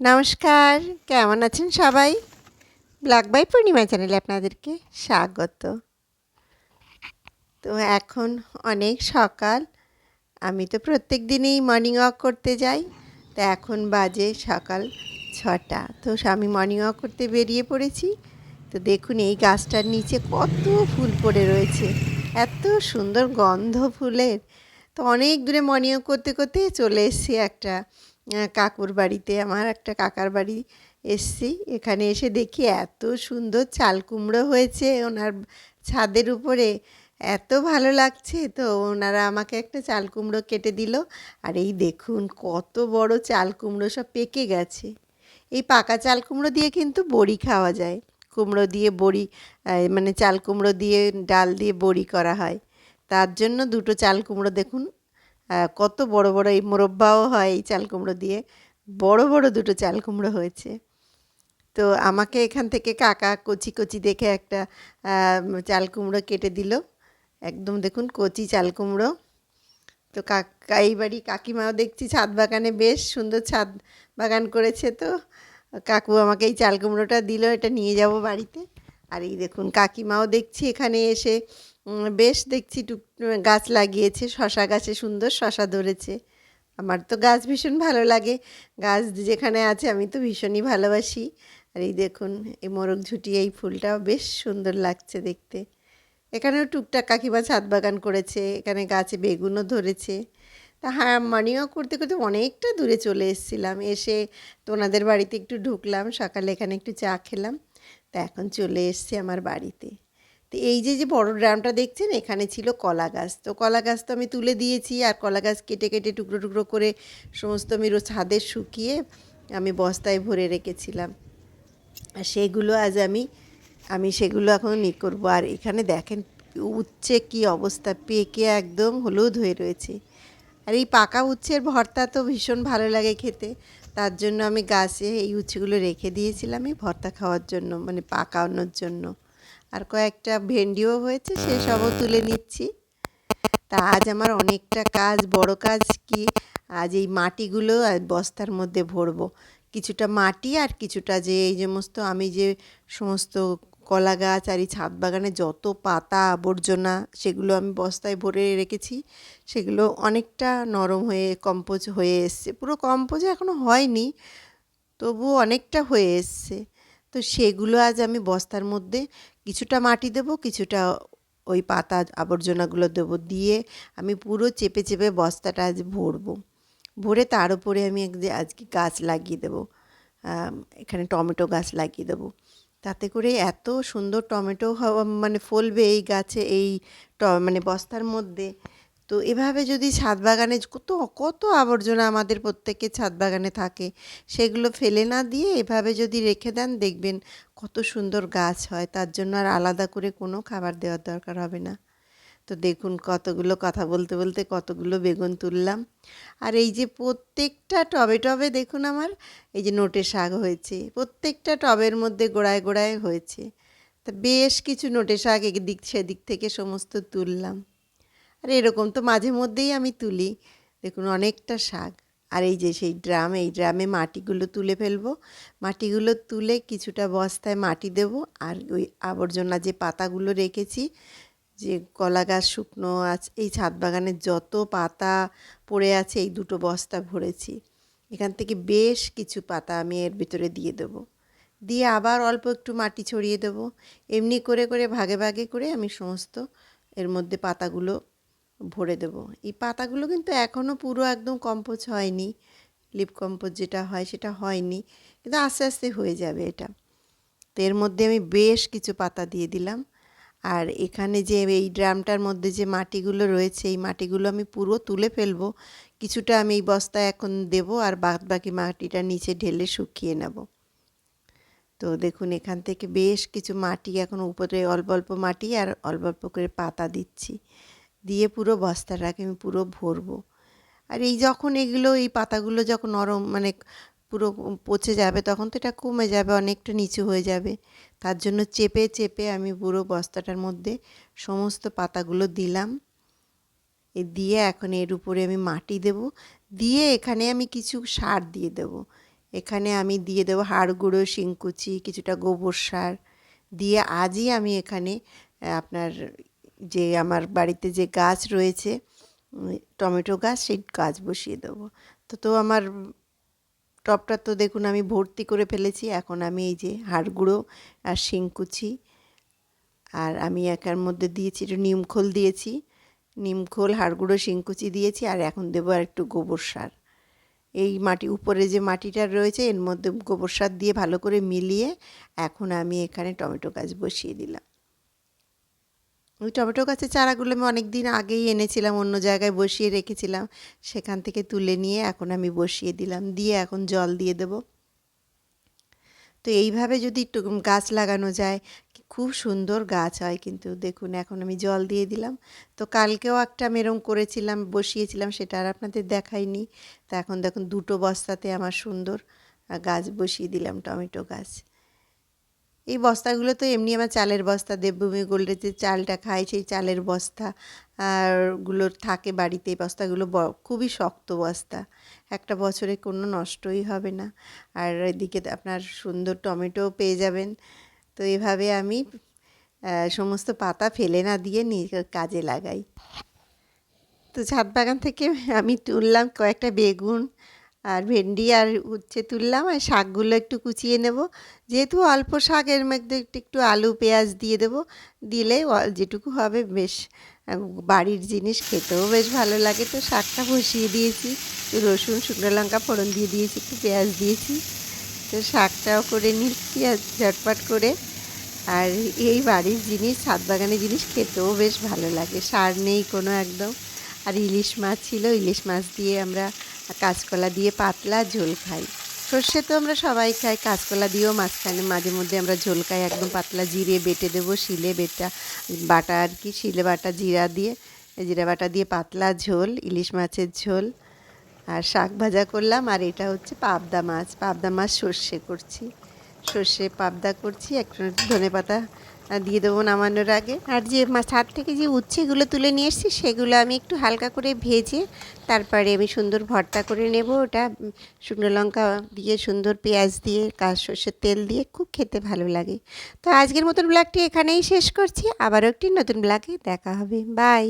নমস্কার, কেমন আছেন সবাই? ব্ল্যাক বাই পূর্ণিমা চ্যানেলে আপনাদেরকে স্বাগত। তো এখন অনেক সকাল, আমি তো প্রত্যেক দিনই মর্নিং ওয়াক করতে যাই, তো এখন বাজে সকাল ছটা। তো আমি মর্নিং ওয়াক করতে বেরিয়ে পড়েছি, তো দেখুন এই গাছটার নিচে কত ফুল পড়ে রয়েছে, এত সুন্দর গন্ধ ফুলের। তো অনেক দূরে মর্নিং ওয়াক করতে করতে চলে এসেছি একটা কাকুর বাড়িতে আমার একটা কাকার বাড়ি এসছি। এখানে এসে দেখি এত সুন্দর চাল কুমড়ো হয়েছে। ওনার ছাদের উপরে এত ভালো লাগছে। তো ওনারা আমাকে একটা চাল কুমড়ো কেটে দিল। আর এই দেখুন কত বড় চাল কুমড়ো সব পেকে গেছে। এই পাকা চাল কুমড়ো দিয়ে কিন্তু বড়ি খাওয়া যায়। কুমড়ো দিয়ে বড়ি মানে চাল কুমড়ো দিয়ে, ডাল দিয়ে বড়ি করা হয়। তার জন্য দুটো চাল কুমড়ো দেখুন কত বড় বড় এই মোরব্বাও হয় এই চাল কুমড়ো দিয়ে। বড় বড় দুটো চাল কুমড়ো হয়েছে। তো আমাকে এখান থেকে কাকা কচি কচি দেখে একটা চাল কুমড়ো কেটে দিল। একদম দেখুন কচি চাল কুমড়ো। তো কাকা এই বাড়ি কাকিমাও দেখছি ছাদ বাগানে বেশ সুন্দর ছাদ বাগান করেছে তো। কাকু আমাকে এই চাল কুমড়োটা দিল, এটা নিয়ে যাব বাড়িতে। আর এই দেখুন কাকিমাও দেখছি এখানে এসে বেশ দেখছি টুক গাছ লাগিয়েছে, শশা গাছে সুন্দর শশা ধরেছে। আমার তো গাছ ভীষণ ভালো লাগে। গাছ যেখানে আছে আমি তো ভীষণই ভালোবাসি। আর এই দেখুন, এই মোরগ ঝুটি, এই ফুলটাও বেশ সুন্দর লাগছে দেখতে। এখানেও টুকটাক কাকিমা ছাদ বাগান করেছে, এখানে গাছে বেগুনও ধরেছে। তা হ্যাঁ মর্নিং ওয়াক করতে করতে অনেকটা দূরে চলে এসেছিলাম। এসে তো ওনাদের বাড়িতে একটু ঢুকলাম, সকালে এখানে একটু চা খেলাম। তা এখন চলে এসছে আমার বাড়িতে। তো এই যে যে বড় ড্রামটা দেখছেন, এখানে ছিল কলা গাছ। তো কলা গাছ তো আমি তুলে দিয়েছি আর কলা গাছ কেটে কেটে টুকরো টুকরো করে সমস্ত আমি ছাদে শুকিয়ে আমি বস্তায় ভরে রেখেছিলাম। আর সেগুলো আজ আমি আমি সেগুলো এখন ই করব। আর এখানে দেখেন উচ্ছে কি অবস্থা, পেকে একদম হলুদ হয়ে রয়েছে। আর এই পাকা উচ্ছের ভর্তা তো ভীষণ ভালো লাগে খেতে। তার জন্য আমি গাছে এই উচ্ছেগুলো রেখে দিয়েছিলাম এই ভর্তা খাওয়ার জন্য মানে পাকানোর জন্য। আর কয়েকটা ভেন্ডিও হয়েছে সেসবও তুলে নিচ্ছি। তা আজ আমার অনেকটা কাজ, বড় কাজ কি? আজ এই মাটিগুলো বস্তার মধ্যে ভরবো। কিছুটা মাটি আর কিছুটা যে এই সমস্ত আমি যে সমস্ত কলা গাছ আর এই ছাদ বাগানে যত পাতা, আবর্জনা সেগুলো আমি বস্তায় ভরে রেখেছি, সেগুলো অনেকটা নরম হয়ে, কম্পোজ হয়ে এসছে। পুরো কম্পোজ এখনও হয়নি, তবুও অনেকটা হয়ে এসছে। তো সেগুলো আজ আমি বস্তার মধ্যে কিছুটা মাটি দেবো, কিছুটা ওই পাতা আবর্জনাগুলো দেবো, দিয়ে আমি পুরো চেপে চেপে বস্তাটা আজ ভরবো। ভরে তার উপরে আমি আজকে গাছ লাগিয়ে দেবো এখানে টমেটো গাছ লাগিয়ে দেবো। তাতে করে এত সুন্দর টমেটো মানে ফলবে এই গাছে, এই মানে বস্তার মধ্যে। তো এভাবে যদি ছাদ বাগানে কত কত আবর্জনা আমাদের প্রত্যেকের ছাদ বাগানে থাকে, সেগুলো ফেলে না দিয়ে এভাবে যদি রেখে দেন, দেখবেন কত সুন্দর গাছ হয়। তার জন্য আর আলাদা করে কোনো খাবার দেওয়ার দরকার হবে না। তো দেখুন কতগুলো কথা বলতে বলতে কতগুলো বেগুন তুললাম। আর এই যে প্রত্যেকটা টবে টবে দেখুন আমার, এই যে নোটে শাক হয়েছে, প্রত্যেকটা টবের মধ্যে গোড়ায় গোড়ায় হয়েছে। তা বেশ কিছু নোটে শাক এদিক, সেদিক থেকে সমস্ত তুললাম। আর এরকম তো মাঝে মধ্যেই আমি তুলি। দেখুন অনেকটা শাক। আর এই যে সেই ড্রাম, এই ড্রামে মাটিগুলো তুলে ফেলব। মাটিগুলো তুলে কিছুটা বস্তায় মাটি দেব। আর ওই আবর্জনা যে পাতাগুলো রেখেছি, যে কলা গাছ, শুকনো আছে, এই ছাদ বাগানের যত পাতা পড়ে আছে, এই দুটো বস্তা ভরেছি। এখান থেকে বেশ কিছু পাতা আমি এর ভিতরে দিয়ে দেবো। দিয়ে আবার অল্প একটু মাটি ছড়িয়ে দেবো। এমনি করে করে, ভাগে ভাগে, করে আমি সমস্ত এর মধ্যে পাতাগুলো ভরে দেবো। এই পাতাগুলো কিন্তু এখনও পুরো একদম কম্পোজ হয়নি। লিপ কম্পোজ যেটা হয় সেটা হয়নি। কিন্তু আস্তে আস্তে হয়ে যাবে এটা। তো এর মধ্যে আমি বেশ কিছু পাতা দিয়ে দিলাম। আর এখানে যে এই ড্রামটার মধ্যে যে মাটিগুলো রয়েছে, এই মাটিগুলো আমি পুরো তুলে ফেলব। কিছুটা আমি এই বস্তায় এখন দেবো আর বাদ বাকি মাটিটা নিচে ঢেলে শুকিয়ে নেব। তো দেখুন, এখান থেকে বেশ কিছু মাটি এখন উপরে অল্প অল্প মাটি আর অল্প অল্প করে পাতা দিচ্ছি। দিয়ে পুরো বস্তাটাকে আমি পুরো ভরবো। আর এই যখন এগুলো, এই পাতাগুলো যখন নরম মানে পুরো পচে যাবে, তখন তো এটা কমে যাবে, অনেকটা নিচু হয়ে যাবে। তার জন্য চেপে চেপে আমি পুরো বস্তাটার মধ্যে সমস্ত পাতাগুলো দিলাম। এ দিয়ে এখন এর উপরে আমি মাটি দেব। দিয়ে এখানে আমি কিছু সার দিয়ে দেব। এখানে আমি দিয়ে দেবো হাড় গুঁড়ো, শিংকুচি, কিছুটা গোবর সার। দিয়ে আজই আমি এখানে আপনার যে আমার বাড়িতে যে গাছ রয়েছে টমেটো গাছ, সেই গাছ বসিয়ে দেবো। তো তো আমার টবটা তো দেখুন আমি ভর্তি করে ফেলেছি। এখন আমি এই যে হাড় গুঁড়ো আর শিংকুচি আর আমি একার মধ্যে দিয়েছি, একটু নিমখোল দিয়েছি। নিমখোল হাড় গুঁড়ো শিংকুচি দিয়েছি আর এখন দেবো আর একটু গোবর সার। এই মাটি, উপরে যে মাটিটা রয়েছে, এর মধ্যে গোবর সার দিয়ে ভালো করে মিলিয়ে এখন আমি এখানে টমেটো গাছ বসিয়ে দিলাম। ওই টমেটো গাছের চারাগুলো আমি অনেক দিন আগেই এনেছিলাম, অন্য জায়গায় বসিয়ে রেখেছিলাম। সেখান থেকে তুলে নিয়ে এখন আমি বসিয়ে দিলাম, দিয়ে এখন জল দিয়ে দেবো। তো এইভাবে যদি একটু গাছ লাগানো যায়, খুব সুন্দর গাছ হয় কিন্তু। দেখুন, এখন আমি জল দিয়ে দিলাম। তো কালকেও একটা মেরম করেছিলাম, বসিয়েছিলাম, সেটা আর আপনাদের দেখাইনি। তা এখন দেখুন, দুটো বস্তাতে আমার সুন্দর গাছ বসিয়ে দিলাম, টমেটো গাছ। এই বস্তাগুলো তো এমনি আমার চালের বস্তা, দেবভূমি গোল্ডের যে চালটা খাই সেই চালের বস্তা। আরগুলো থাকে বাড়িতে এই বস্তাগুলো খুবই শক্ত বস্তা। একটা বছরে কোনো নষ্টই হবে না। আর এদিকে আপনার সুন্দর টমেটোও পেয়ে যাবেন। তো এভাবে আমি সমস্ত পাতা ফেলে না দিয়ে নিজের কাজে লাগাই। তো ছাদ বাগান থেকে আমি তুললাম কয়েকটা বেগুন আর ভেন্ডি আর উচ্ছে তুললাম আর শাকগুলো একটু কুচিয়ে নেব। যেহেতু অল্প শাক এর মধ্যে একটু একটু আলু, পেঁয়াজ দিয়ে দেবো, দিলে যেটুকু হবে বেশ বাড়ির জিনিস খেতেও বেশ ভালো লাগে। তো শাকটা বসিয়ে দিয়েছি রসুন, শুকনো লঙ্কা, ফোড়ন দিয়ে দিয়েছি, একটু পেঁয়াজ দিয়েছি। তো শাকটাও করে নিচ্ছি আর ঝটপট করে। আর এই বাড়ির জিনিস, ছাদ বাগানের জিনিস খেতেও বেশ ভালো লাগে, সার নেই কোনো একদম। আর ইলিশ মাছ ছিল, ইলিশ মাছ দিয়ে আমরা কাঁচকলা দিয়ে পাতলা ঝোল খাই। সর্ষে তো আমরা সবাই খাই, কাঁচকলা দিয়েও মাঝখানে মাঝে মধ্যে আমরা ঝোল খাই, একদম পাতলা জিরে বেটে দেবো, শিলে বেটা, বাটা আর কি, শিলে বাটা, জিরা দিয়ে জিরা বাটা দিয়ে পাতলা ঝোল, ইলিশ মাছের ঝোল, আর শাক ভাজা করলাম, আর এটা হচ্ছে পাবদা মাছ পাবদা মাছ সর্ষে করছি। সর্ষে পাবদা করছি, একটু ধনে পাতা দিয়ে দেবো নামানোর আগে। আর যে ছাদ থেকে যে উচ্ছেগুলো তুলে নিয়ে এসেছি, সেগুলো আমি একটু হালকা করে ভেজে তারপরে আমি সুন্দর ভর্তা করে নেব। ওটা শুকনো লঙ্কা দিয়ে, সুন্দর পেঁয়াজ দিয়ে কাজ সর্ষের তেল দিয়ে খুব খেতে ভালো লাগে। তো আজকের মতন ব্লগটি এখানেই শেষ করছি। আবারও একটি নতুন ব্লগে দেখা হবে। বাই।